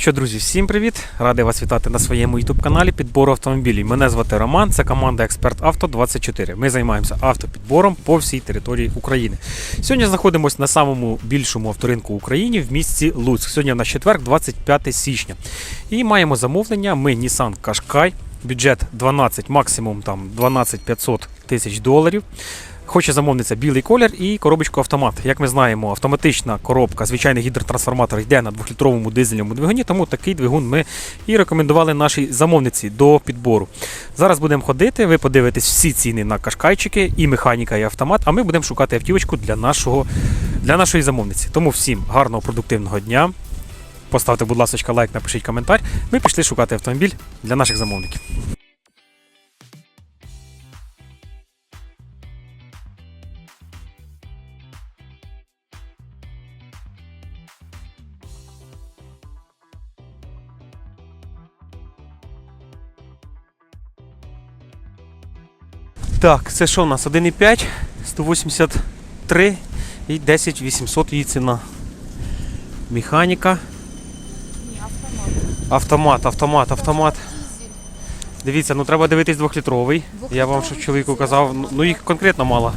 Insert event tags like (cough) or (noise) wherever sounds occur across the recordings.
Що, друзі, всім привіт! Радий вас вітати на своєму youtube каналі Підбору автомобілів. Мене звати Роман, це команда Експерт Авто 24. Ми займаємося автопідбором по всій території України. Сьогодні знаходимося на самому більшому авторинку в Україні в місті Луцьк. Сьогодні в нас четверг, 25 січня. І маємо замовлення. Ми Nissan Qashqai, бюджет 12, максимум там 12 500 тисяч доларів. Хоче замовниця білий колір і коробочку автомат. Як ми знаємо, автоматична коробка, звичайний гідротрансформатор йде на 2-літровому дизельному двигуні, тому такий двигун ми і рекомендували нашій замовниці до підбору. Зараз будемо ходити, ви подивитесь всі ціни на кашкайчики, і механіка, і автомат, а ми будемо шукати автівочку для, нашого, для нашої замовниці. Тому всім гарного продуктивного дня. Поставте, будь ласка, лайк, напишіть коментар. Ми пішли шукати автомобіль для наших замовників. Так, це що у нас? 1,5, 183 і 10 800 її ціна. Механіка. Ні, автомат. Автомат, автомат. Дивіться, ну треба дивитись двохлітровий. Я вам що чоловіку казав, ну, ну їх конкретно мало.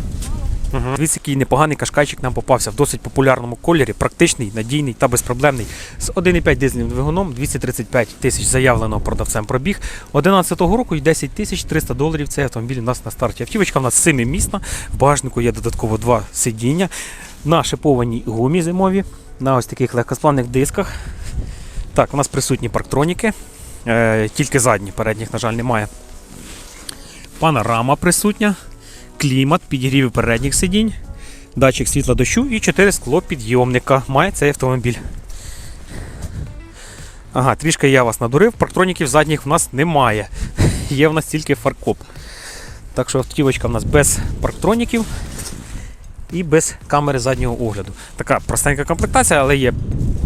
Угу. Дивіться, який непоганий кашкайчик нам попався в досить популярному кольорі, практичний, надійний та безпроблемний. З 1,5 дизельним двигуном, 235 тисяч заявленого продавцем пробіг. 11 року і 10 тисяч 300 доларів. Цей автомобіль у нас на старті. Автівочка у нас семимісна. В багажнику є додатково два сидіння. На шипованій гумі зимові, на ось таких легкосплавних дисках. Так, у нас присутні парктроніки. Е, тільки задні, передніх, на жаль, немає. Панорама присутня, клімат, підігрів передніх сидінь, датчик світла дощу і 4 склопідйомника має цей автомобіль. Ага, трішки я вас надурив, парктроніків задніх в нас немає. (laughs) Є в нас тільки фаркоп. Так що автівочка в нас без парктроніків і без камери заднього огляду. Така простенька комплектація, але є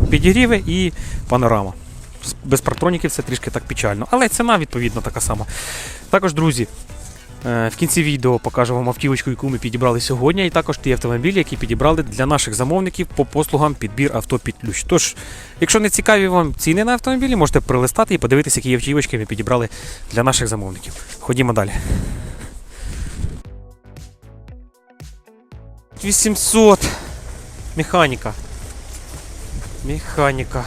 підігріви і панорама. Без парктроніків це трішки так печально. Але ціна відповідно така сама. Також, друзі, в кінці відео покажу вам автівочку, яку ми підібрали сьогодні, і також ті автомобілі, які підібрали для наших замовників по послугам підбір авто під ключ. Тож, якщо не цікаві вам ціни на автомобілі, можете прилистати і подивитися, які автівочки ми підібрали для наших замовників. Ходімо далі. 800. Механіка. Механіка.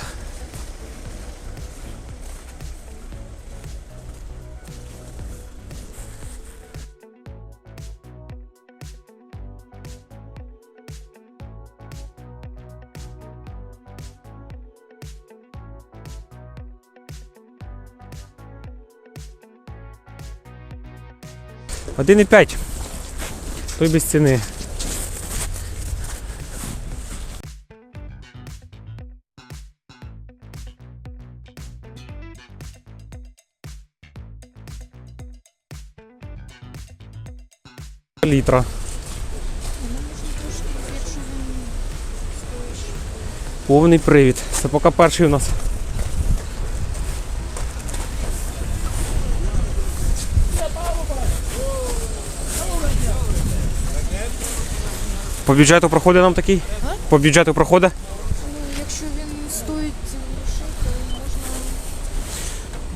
Один і п'ять. Той без ціни. Літра. Повний привід. Це поки перший у нас. По бюджету проходить нам такий? По бюджету проходить? Ну, якщо він стоїть грошей, то можна.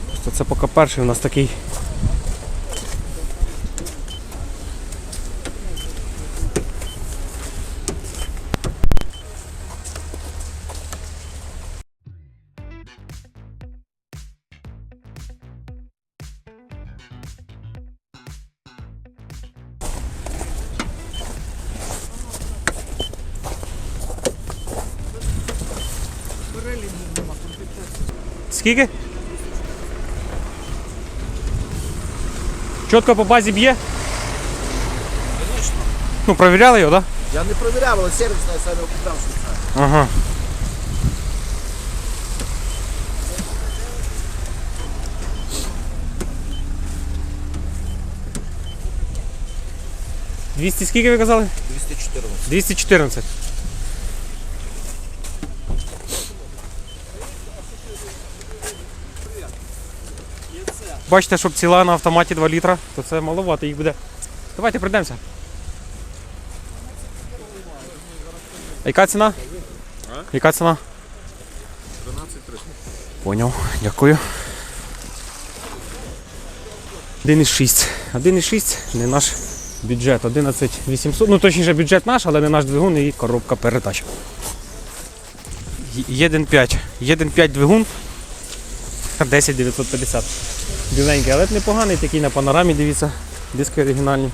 Просто це поки перший у нас такий. Скільки? Чітко по базі б'є? Ну, провіряли його, так? Я не проверяв, але сервісна я саме купив швейцар. Да? Ага. Двісті скільки ви казали? 214. 214. Бачите, щоб ціла на автоматі 2 літра, то це маловато їх буде. Давайте прийдемося. А яка ціна? Яка ціна? 13 300. Поняв, дякую. 1,6. 1,6 не наш бюджет. 11 800. Ну точніше бюджет наш, але не наш двигун і коробка передач. 1,5. 1,5 двигун. 10 950. Біленький, але непоганий, такий на панорамі, дивіться, диски оригінальні.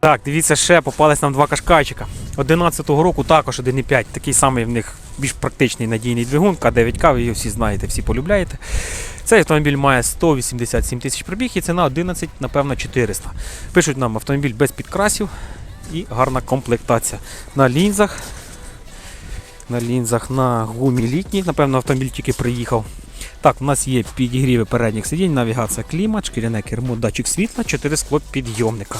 Так, дивіться, ще попались нам два кашкайчика. 11-го року також 1,5. Такий самий в них більш практичний надійний двигун, К9К, ви його всі знаєте, всі полюбляєте. Цей автомобіль має 187 тисяч пробіг і ціна 11, напевно, 400. Пишуть нам автомобіль без підкрасів і гарна комплектація. На лінзах. На лінзах на гумі літній, напевно, автомобіль тільки приїхав. Так, у нас є підігріви передніх сидінь, навігація клімат, шкіряне кермо, датчик світла, 4 скло підйомника.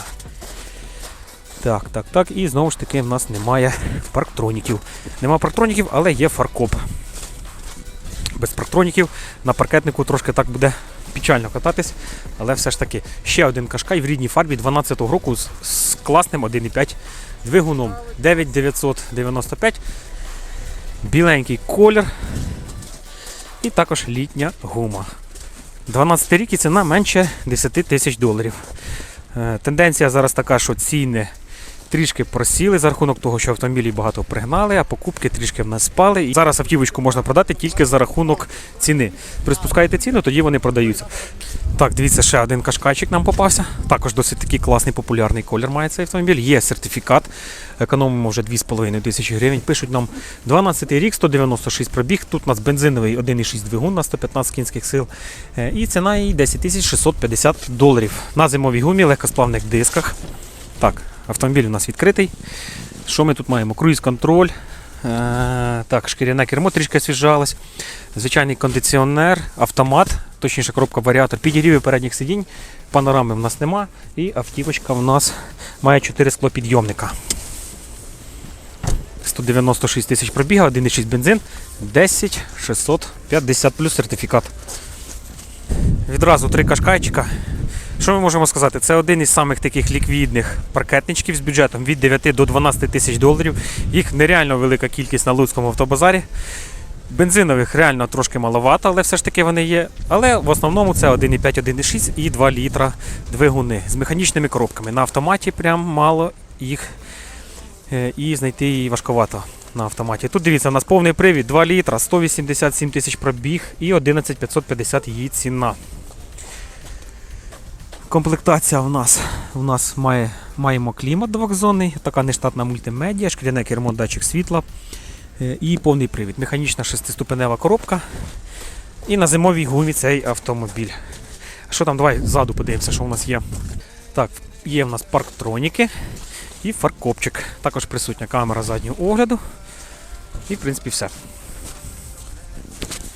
Так, так, так. І знову ж таки в нас немає парктроніків. Нема парктроніків, але є фаркоп. Без парктроніків на паркетнику трошки так буде печально кататись, але все ж таки ще один кашкай в рідній фарбі 12-го року з, з класним 1,5 двигуном 9995. Біленький колір. І також літня гума. 12 рік і ціна менше 10 тисяч доларів. Е, Тенденція зараз така, що ціни трішки просіли за рахунок того, що автомобілі багато пригнали, а покупки трішки в нас спали. І зараз автівочку можна продати тільки за рахунок ціни. Приспускаєте ціну, тоді вони продаються. Так, дивіться, ще один кашкайчик нам попався. Також досить такий класний популярний колір має цей автомобіль. Є сертифікат. Економимо вже 2,5 тисячі гривень. Пишуть нам 12 рік, 196 пробіг. Тут у нас бензиновий 1,6 двигун на 115 кінських сил. Е, І ціна її 10 650 доларів. На зимовій гумі, легкосплавних дисках. Так, автомобіль у нас відкритий. Що ми тут маємо? Круїз-контроль. Е, так, шкіряне кермо трішки освіжалось. Звичайний кондиціонер, автомат, точніше коробка варіатор, підігріви передніх сидінь, панорами в нас нема. І автівочка в нас має 4 склопідйомника. 196 тисяч пробіга, 1,6 бензин, 10 650 плюс сертифікат. Відразу три кашкайчика. Що ми можемо сказати? Це один із самих таких ліквідних паркетничків з бюджетом від 9 до 12 тисяч доларів. Їх нереально велика кількість на Луцькому автобазарі. Бензинових реально трошки маловато, але все ж таки вони є. Але в основному це 1,5, 1,6 і 2 літра двигуни з механічними коробками. На автоматі прям мало їх е, і знайти її важковато на автоматі. Тут дивіться, у нас повний привід 2 літра, 187 тисяч пробіг і 11 550 її ціна. Комплектація у нас у нас має, маємо клімат двохзонний, така нештатна мультимедіа, шкіряне кермо, датчик світла е, і повний привід. Механічна шестиступенева коробка. І на зимовій гумі цей автомобіль. Що там, давай ззаду подивимося, що у нас є. Так, є в нас парктроніки і фаркопчик. Також присутня камера заднього огляду. І, в принципі, все.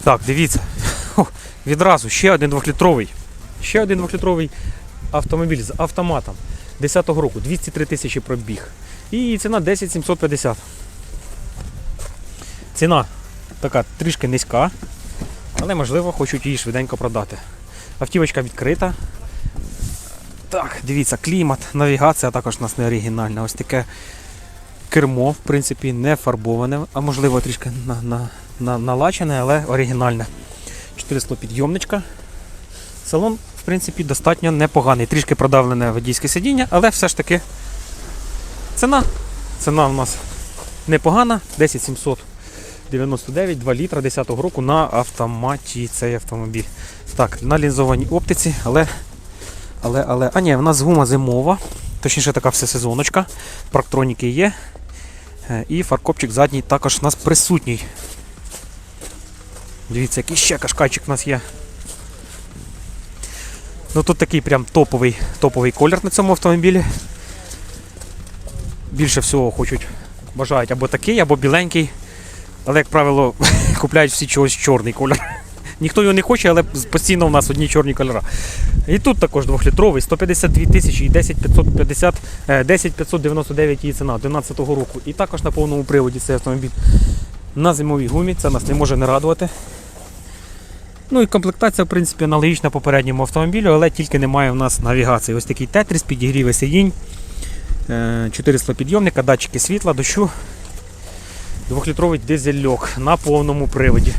Так, дивіться. Хо, відразу ще один двохлітровий. Ще один двохлітровий автомобіль з автоматом 10-го року, 203 тисячі пробіг. І ціна 10 750. Ціна така трішки низька, але можливо хочуть її швиденько продати. Автівочка відкрита. Так, дивіться, клімат, навігація також у нас не оригінальна. Ось таке кермо, в принципі, не фарбоване, а можливо трішки на, на, на, налачене, але оригінальне. 400 підйомничка. Салон, принципі, достатньо непоганий. Трішки продавлене водійське сидіння, але все ж таки ціна. Ціна у нас непогана, 10 799, 2 літра 10-го року на автоматі цей автомобіль. Так, на лінзованій оптиці, але. Але, але. А ні, в нас гума зимова, точніше така всесезоночка. Парктроніки є. Е, І фаркопчик задній також у нас присутній. Дивіться, який ще кашкайчик у нас є. Ну тут такий прям топовий, топовий колір на цьому автомобілі. Більше всього хочуть, бажають або такий, або біленький. Але, як правило, (laughs) купляють всі чогось чорний колір. (laughs) Ніхто його не хоче, але постійно у нас одні чорні кольори. І тут також 2-літровий, 152 тисячі і 10 550, е, 10 599 її ціна 11 року. І також на повному приводі цей автомобіль на зимовій гумі. Це нас не може не радувати. Ну і комплектація, в принципі, аналогічна попередньому автомобілю, але тільки немає в нас навігації. Ось такий тетріс, підігріви сидінь, 4 підйомника, датчики світла, дощу, двохлітровий дизельок на повному приводі.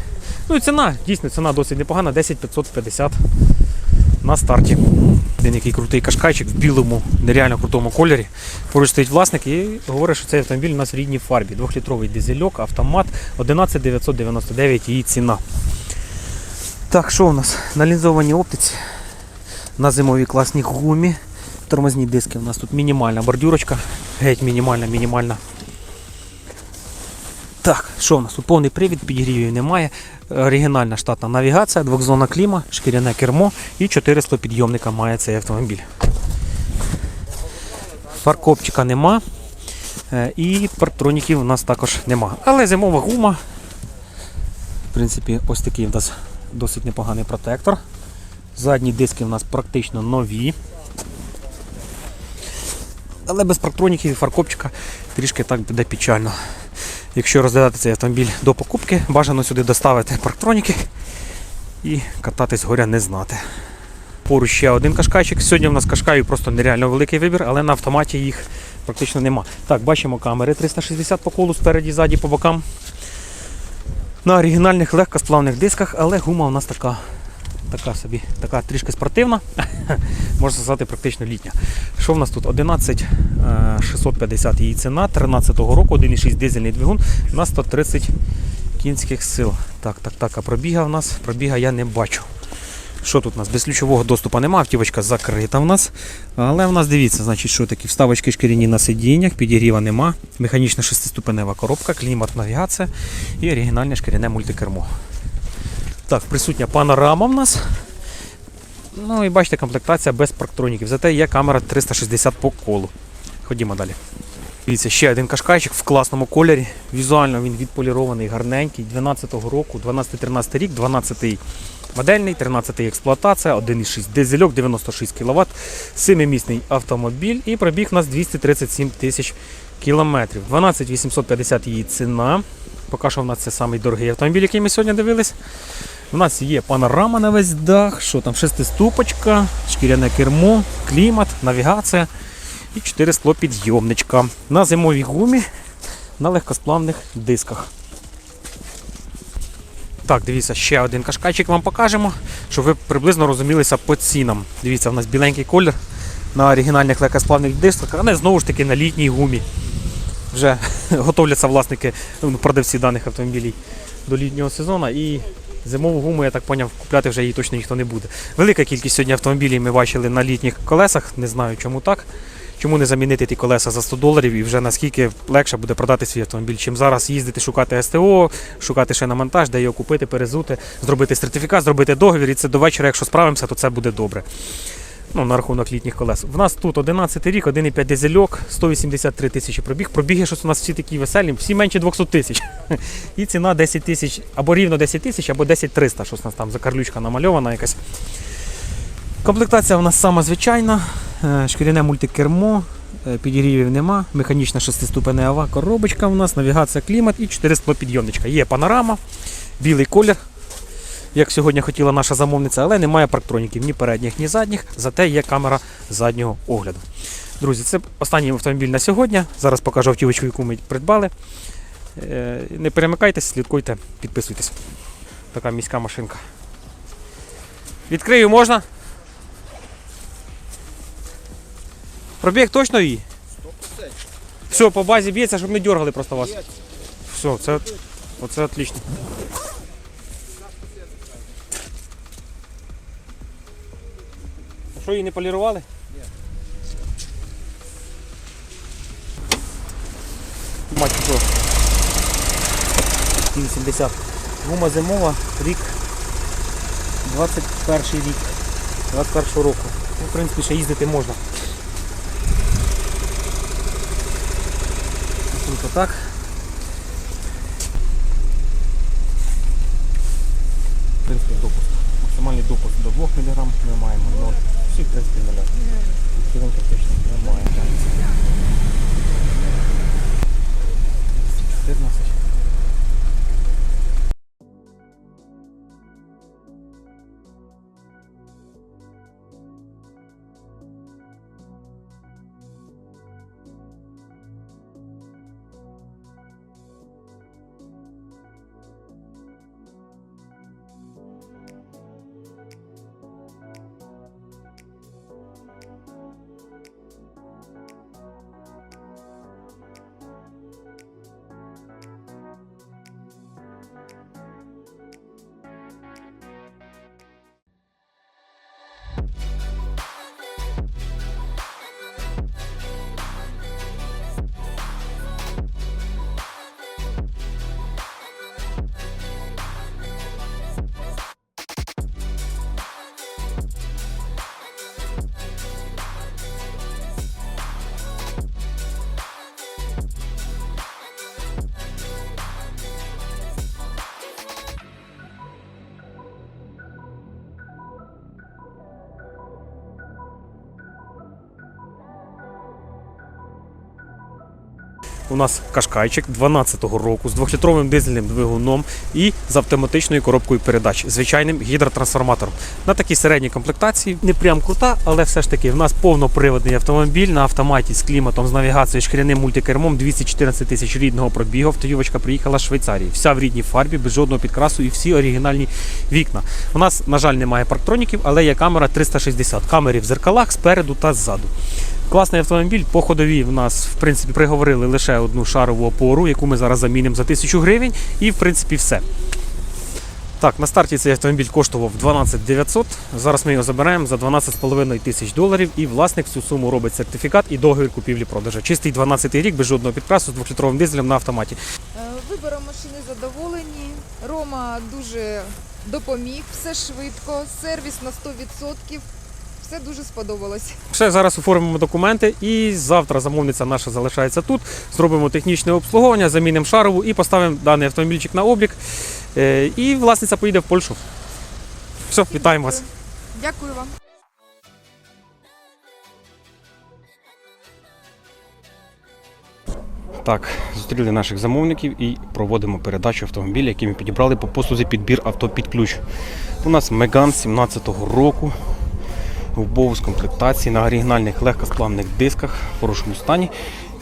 Ну і ціна, дійсно, ціна досить непогана, 10 550 на старті. Один який крутий кашкайчик в білому, нереально крутому кольорі. Поруч стоїть власник і говорить, що цей автомобіль у нас в рідній фарбі. Двохлітровий дизельок, автомат, 11 999 її ціна. Так, що у нас? На лінзованій оптиці, на зимовій класній гумі. Тормозні диски у нас тут мінімальна бордюрочка. Геть мінімальна, мінімальна. Так, що у нас? Тут повний привід, підігрівів немає. Оригінальна штатна навігація, двохзонна кліма, шкіряне кермо і 400 підйомника має цей автомобіль. Фаркопчика нема. е, І парктроніків у нас також нема. Але зимова гума. В принципі, ось такий у нас досить непоганий протектор. Задні диски у нас практично нові. Але без парктроніків і фаркопчика трішки так буде печально. Якщо розглядати цей автомобіль до покупки, бажано сюди доставити парктроніки і кататись горя не знати. Поруч ще один кашкайчик. Сьогодні в нас кашкаїв просто нереально великий вибір, але на автоматі їх практично нема. Так, бачимо камери 360 по колу спереді, ззаді, по бокам. На оригінальних легкосплавних дисках, але гума у нас така, така собі, така трішки спортивна, (laughs) можна сказати, практично літня. Що в нас тут? 11 е, 650 її ціна, 13-го року, 1,6 дизельний двигун на 130 кінських сил. Так, так, так, а пробіга в нас, пробіга я не бачу. Що тут у нас? Без ключового доступу немає, автівочка закрита в нас. Але в нас дивіться, значить, що такі вставочки шкіряні на сидіннях, підігріва нема, механічна шестиступенева коробка, клімат, навігація і оригінальне шкіряне мультикермо. Так, присутня панорама в нас. Ну і бачите, комплектація без парктроніків. Зате є камера 360 по колу. Ходімо далі. Дивіться, ще один кашкайчик в класному кольорі. Візуально він відполірований, гарненький. 12-го року, 12-13 рік, 12-й модельний, 13-й експлуатація, 1,6 дизельок, 96 кВт, 7-місний автомобіль і пробіг у нас 237 тисяч кілометрів. 12 850 її ціна. Поки що в нас це самий дорогий автомобіль, який ми сьогодні дивились. У нас є панорама на весь дах, що там, шестиступочка, шкіряне кермо, клімат, навігація і 4 склопідйомничка. На зимовій гумі на легкосплавних дисках. Так, дивіться, ще один кашкайчик вам покажемо, щоб ви приблизно розумілися по цінам. Дивіться, у нас біленький колір на оригінальних легкосплавних дисках, але знову ж таки на літній гумі. Вже (laughs) готовляться власники, ну, продавці даних автомобілів до літнього сезону. І зимову гуму, я так поняв, купляти вже її точно ніхто не буде. Велика кількість сьогодні автомобілів ми бачили на літніх колесах, не знаю чому так. Чому не замінити ті колеса за 100 доларів і вже наскільки легше буде продати свій автомобіль, чим зараз їздити, шукати СТО, шукати ще на монтаж, де його купити, перезути, зробити сертифікат, зробити договір, і це до вечора, якщо справимося, то це буде добре. Ну, на рахунок літніх колес. В нас тут 11 рік, 1,5 дизельок, 183 тисячі пробіг. Пробіги щось у нас всі такі веселі, всі менше 200 тисяч. (laughs) І ціна 10 тисяч, або рівно 10 тисяч, або 10 300, щось у нас там закарлючка намальована якась. Комплектація у нас сама звичайна, Е, шкіряне мультикермо, е, підігрівів нема, механічна шестиступенева коробочка у нас, навігація клімат і 400 підйомничка. Є панорама, білий колір, як сьогодні хотіла наша замовниця, але немає парктроніків ні передніх, ні задніх, зате є камера заднього огляду. Друзі, це останній автомобіль на сьогодні. Зараз покажу автівочку, яку ми придбали. Е, Не перемикайтесь, слідкуйте, підписуйтесь. Така міська машинка. Відкрию можна? Пробіг точно її? 100%. Все, по базі б'ється, щоб не дергали просто вас. Все, це, оце отлично. Що її не полірували? Ні. Мать що? 80. Гума зимова, рік 21 рік. 21 року. Ну, в принципі, ще їздити можна. Отак. В принципі, допуск. Максимальний допуск до 2 мг ми маємо. Ну, всі, в принципі, нуля. Відхиленка точно немає. 14. Нас кашкайчик 12-го року з двохлітровим дизельним двигуном і з автоматичною коробкою передач, звичайним гідротрансформатором. На такій середній комплектації не прям крута, але все ж таки в нас повноприводний автомобіль на автоматі з кліматом, з навігацією, шкіряним мультикермом, 214 тисяч рідного пробігу. Автоювочка приїхала з Швейцарії. Вся в рідній фарбі, без жодного підкрасу і всі оригінальні вікна. У нас, на жаль, немає парктроніків, але є камера 360. Камери в зеркалах спереду та ззаду. Класний автомобіль. По ходовій в нас, в принципі, приговорили лише одну шарову опору, яку ми зараз замінимо за 1000 гривень, і в принципі все. Так, на старті цей автомобіль коштував 12 900. Зараз ми його забираємо за 12,5 тисяч доларів. І власник цю суму робить сертифікат і договір купівлі-продажу. Чистий 12-й рік без жодного підкрасу з 2-літровим дизелем на автоматі. Е, Вибором машини задоволені. Рома дуже допоміг, все швидко, сервіс на 100%. Все дуже сподобалось. Все, зараз оформимо документи і завтра замовниця наша залишається тут. Зробимо технічне обслуговування, замінимо шарову і поставимо даний автомобільчик на облік. Е, І власниця поїде в Польщу. Все, вітаємо вас. Дякую вам. Так, зустріли наших замовників і проводимо передачу автомобіля, який ми підібрали по послузі підбір авто під ключ. У нас Меган 17-го року в боус комплектації на оригінальних легкосплавних дисках в хорошому стані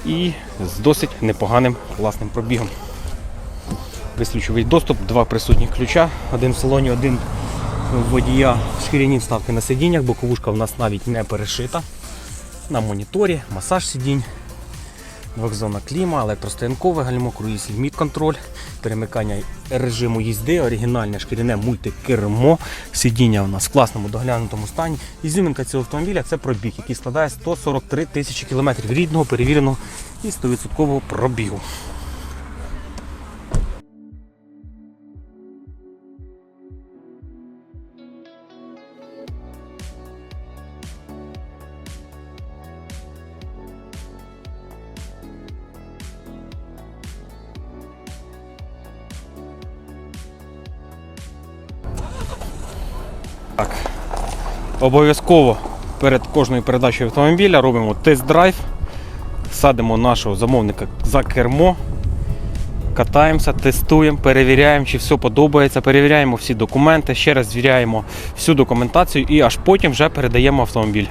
і з досить непоганим власним пробігом. Безключовий доступ, два присутніх ключа, один в салоні, один в водія, шкіряні вставки на сидіннях, боковушка в нас навіть не перешита. На моніторі, масаж сидінь. Двохзона кліма, електростоянкове гальмо, круїз ліміт контроль, перемикання режиму їзди, оригінальне шкіряне мультикермо. Сидіння у нас в класному доглянутому стані. Ізюминка цього автомобіля це пробіг, який складає 143 тисячі кілометрів рідного, перевіреного і 100% пробігу. Обов'язково перед кожною передачею автомобіля робимо тест-драйв, садимо нашого замовника за кермо, катаємося, тестуємо, перевіряємо, чи все подобається, перевіряємо всі документи, ще раз звіряємо всю документацію і аж потім вже передаємо автомобіль.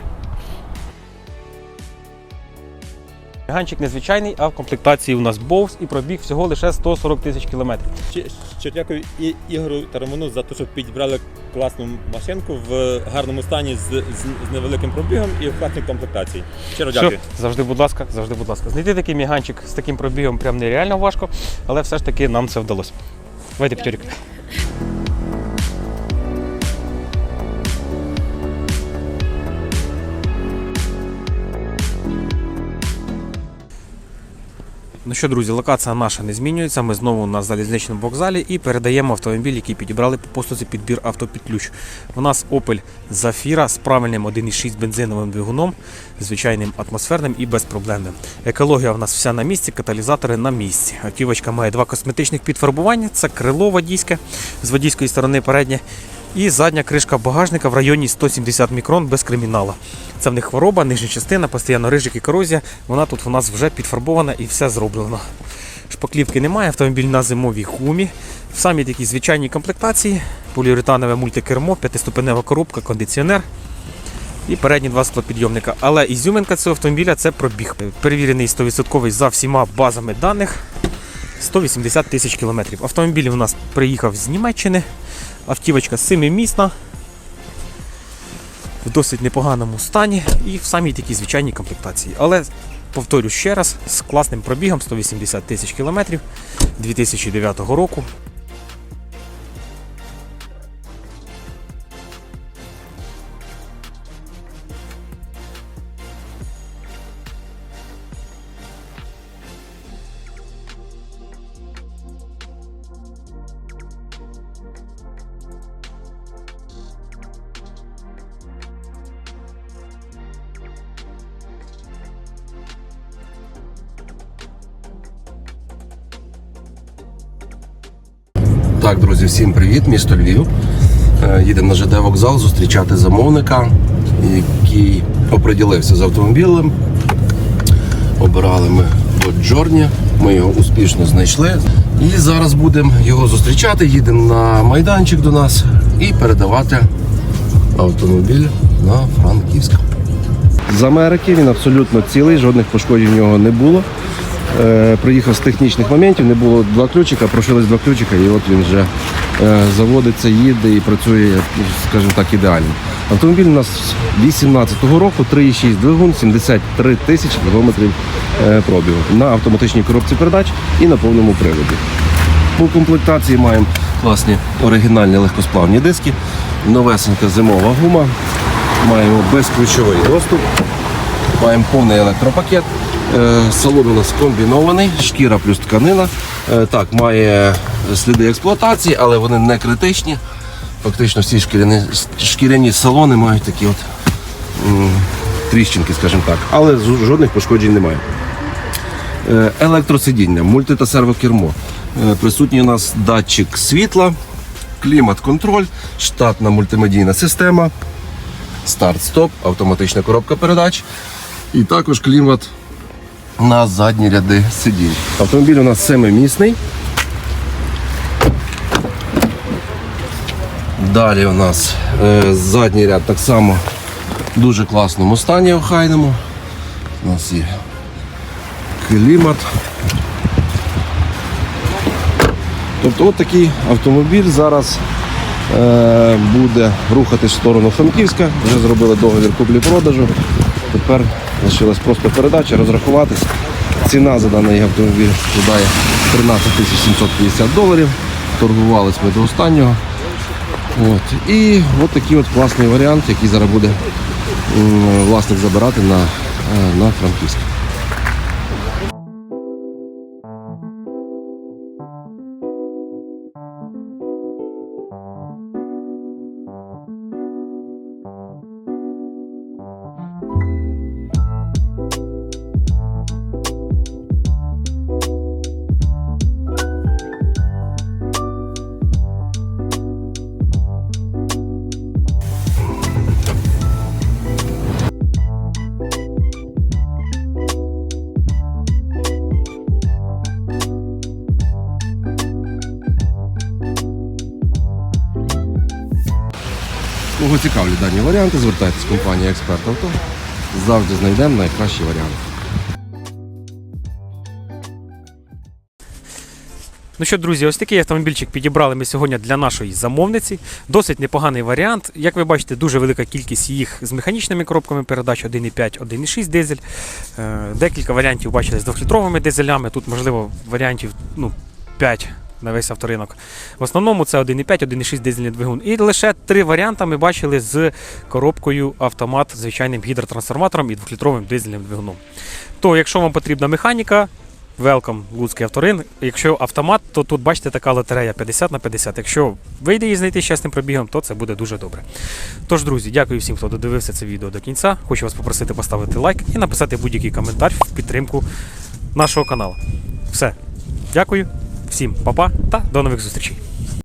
Ганчик незвичайний, а в комплектації у нас Боус і пробіг всього лише 140 тисяч кілометрів. Ще, дякую і Ігору та Роману за те, що підібрали класну машинку в гарному стані з, з, з невеликим пробігом і в класній комплектації. Щиро дякую. завжди, будь ласка, завжди, будь ласка. Знайти такий міганчик з таким пробігом прям нереально важко, але все ж таки нам це вдалося. Давайте, Петюрік. Ну що, друзі, локація наша не змінюється. Ми знову на залізничному вокзалі і передаємо автомобіль, який підібрали по послузі підбір авто під ключ. У нас Opel Zafira з правильним 1,6 бензиновим двигуном, звичайним атмосферним і безпроблемним. Екологія в нас вся на місці, каталізатори на місці. Автівочка має два косметичних підфарбування: це крило водійське з водійської сторони переднє. І задня кришка багажника в районі 170 мікрон без кримінала. Це в них хвороба, нижня частина, постійно рижик і корозія. Вона тут у нас вже підфарбована і все зроблено. Шпаклівки немає, автомобіль на зимовій гумі. В самій такій звичайній комплектації, поліуретанове мультикермо, п'ятиступенева коробка, кондиціонер і передні два склопідйомника. Але ізюминка цього автомобіля це пробіг. Перевірений 100% за всіма базами даних. 180 тисяч кілометрів. Автомобіль у нас приїхав з Німеччини. Автівочка семимісна, в досить непоганому стані і в самій такій звичайній комплектації. Але повторю ще раз, з класним пробігом 180 тисяч кілометрів 2009 року. Так, друзі, всім привіт, місто Львів. Е, Їдемо на ЖД вокзал зустрічати замовника, який оприділився з автомобілем. Обирали ми Dodge Journey Ми його успішно знайшли. І зараз будемо його зустрічати. Їдемо на майданчик до нас і передавати автомобіль на Франківськ. З Америки він абсолютно цілий, жодних пошкоджень в нього не було. Е, приїхав з технічних моментів, не було два ключика, прошились два ключика, і от він вже е, заводиться, їде і працює, скажімо так, ідеально. Автомобіль у нас 18-го року, 3,6 двигун, 73 тисячі кілометрів е, пробігу на автоматичній коробці передач і на повному приводі. По комплектації маємо класні оригінальні легкосплавні диски, новесенька зимова гума, маємо безключовий доступ, маємо повний електропакет. Е, Салон у нас комбінований, шкіра плюс тканина. Е, Так, має сліди експлуатації, але вони не критичні. Фактично всі шкіряні, шкіряні салони мають такі от тріщинки, скажімо так, але жодних пошкоджень немає. Е, Електросидіння, мульти та сервокермо. Присутній у нас датчик світла, клімат-контроль, штатна мультимедійна система, старт-стоп, автоматична коробка передач і також клімат на задні ряди сидінь. Автомобіль у нас семимісний. Далі у нас е, задній ряд так само в дуже класному стані охайному. У нас є клімат. Тобто от такий автомобіль зараз е, буде рухатись в сторону Франківська. Вже зробили договір куплі-продажу. Тепер лишилась просто передача, розрахуватись. Ціна за даний автомобіль складає 13 750 доларів. Торгувались ми до останнього. От. І от такий от класний варіант, який зараз буде власник забирати на, е, на Франківськ. Дані варіанти, звертайтесь в компанію Експерт Авто. Завжди знайдемо найкращий варіант. Ну що, друзі, ось такий автомобільчик підібрали ми сьогодні для нашої замовниці. Досить непоганий варіант. Як ви бачите, дуже велика кількість їх з механічними коробками передач 1,5, 1,6 дизель. Е, Декілька варіантів бачили з 2-літровими дизелями. Тут, можливо, варіантів ну, 5 на весь авторинок. В основному це 1,5, 1,6 дизельний двигун. І лише три варіанти ми бачили з коробкою автомат, звичайним гідротрансформатором і 2-літровим дизельним двигуном. То, якщо вам потрібна механіка, Welcome, Луцький авторин. Якщо автомат, то тут бачите така лотерея 50 на 50. Якщо вийде її знайти з чесним пробігом, то це буде дуже добре. Тож, друзі, дякую всім, хто додивився це відео до кінця. Хочу вас попросити поставити лайк і написати будь-який коментар в підтримку нашого каналу. Все. Дякую, всім па-па та до нових зустрічей.